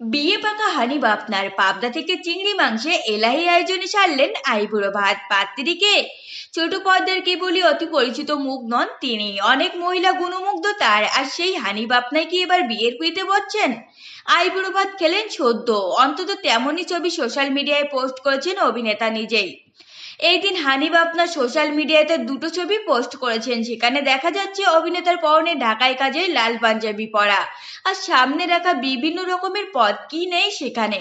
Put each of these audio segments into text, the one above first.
বিয়ে পাকা হানি বাপনার পাবদা থেকে চিংড়ি মাংসে এলাহি আয়োজনে সারলেন আইবুড়ো ভাত পাত্রীকে। ছোট পর্দার কেবলই অতি পরিচিত মুখ নন তিনি। অনেক মহিলা গুণমুগ্ধ তার, আর সেই হানি বাপনায় কি এবার বিয়ের কুইতে বসছেন? আইবুড়ো ভাত খেলেন সদ্য। অন্তত তেমনই ছবি সোশ্যাল মিডিয়ায় পোস্ট করেছেন অভিনেতা নিজেই। এই দিন হানিব আপনার সোশ্যাল মিডিয়াতে দুটো ছবি পোস্ট করেছেন। সেখানে দেখা যাচ্ছে অভিনেতার পরনে ঢাকায় কাজে লাল পাঞ্জাবি পরা। আর সামনে রাখা বিভিন্ন রকমের পদ কি নেই সেখানে।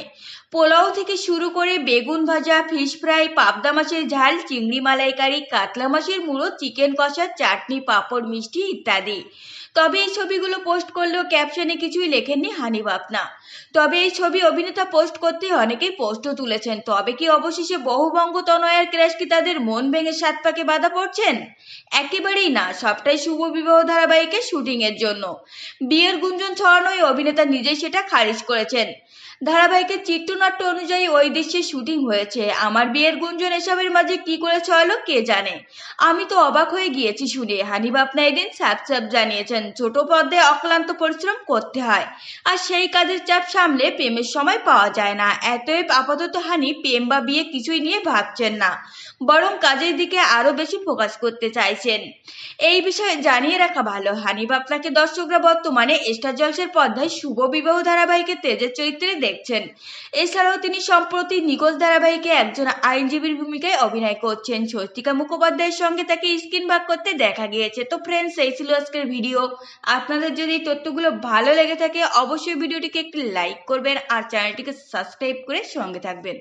পোলাও থেকে শুরু করে বেগুন ভাজা ফিশ ফ্রাই পাবদা মাছের ঝাল, চিংড়ি মালাইকারি, কাতলা মাছের মুড়ো চিকেন কষা, চাটনি, পাঁপড়, মিষ্টি ইত্যাদি। তবে এই ছবিগুলো পোস্ট করলেও ক্যাপশনে কিছুই লেখেননি হানি বাপনা তবে এই ছবি অভিনেতা পোস্ট করতে অনেকেই পোস্টও তুলেছেন। তবে কি অবশেষে বহুবঙ্গ তনয়ের ক্র্যাশ কি তাদের মন ভেঙে সাত পাকে বাধা পড়ছেন? একেবারেই না, সবটাই শুভ বিবাহ ধারাবাহিকের শুটিং এর জন্য। বিয়ের গুঞ্জন ছড়ানোয় অভিনেতা নিজেই সেটা খারিজ করেছেন। ধারাবাহিকের চিত্রনাট্য অনুযায়ী ওই দৃশ্যে শুটিং হয়েছে। আমার বিয়ের গুঞ্জন এসবের মাঝে কি করে ছড়ালো কে জানে? আমি তো অবাক হয়ে গিয়েছি শুনে। হানি বাপনা এদিন স্যাপ স্যাপ জানিয়েছেন, ছোট পর্দায় অক্লান্ত পরিশ্রম করতে হয় আর সেই কাজের চাপ সামলে প্রেমের সময় পাওয়া যায় না। এতএব আপাতত হানি প্রেম বা বিয়ে কিছুই নিয়ে ভাবছেন না, বরং কাজের দিকে আরও বেশি ফোকাস করতে চাইছেন। এই বিষয়ে জানিয়ে রাখা ভালো। হানিফ আপনাকে দর্শকরা বর্তমানে স্টার জলসের পর্দায় শুভ বিবাহ ধারাবাহিকে তেজের চরিত্রে দেখছেন। এছাড়াও তিনি সম্প্রতি নিখোঁজ ধারাবাহিকে একজন আইনজীবীর ভূমিকায় অভিনয় করছেন। স্বস্তিকা মুখোপাধ্যায়ের সঙ্গে তাকে স্ক্রিন ভাগ করতে দেখা গিয়েছে। তো ফ্রেন্ডস এই ছিল আজকের ভিডিও। আপনাদের যদি তথ্যগুলো ভালো লেগে থাকে, অবশ্যই ভিডিওটিকে একটি লাইক করবেন আর চ্যানেলটিকে সাবস্ক্রাইব করে সঙ্গে থাকবেন।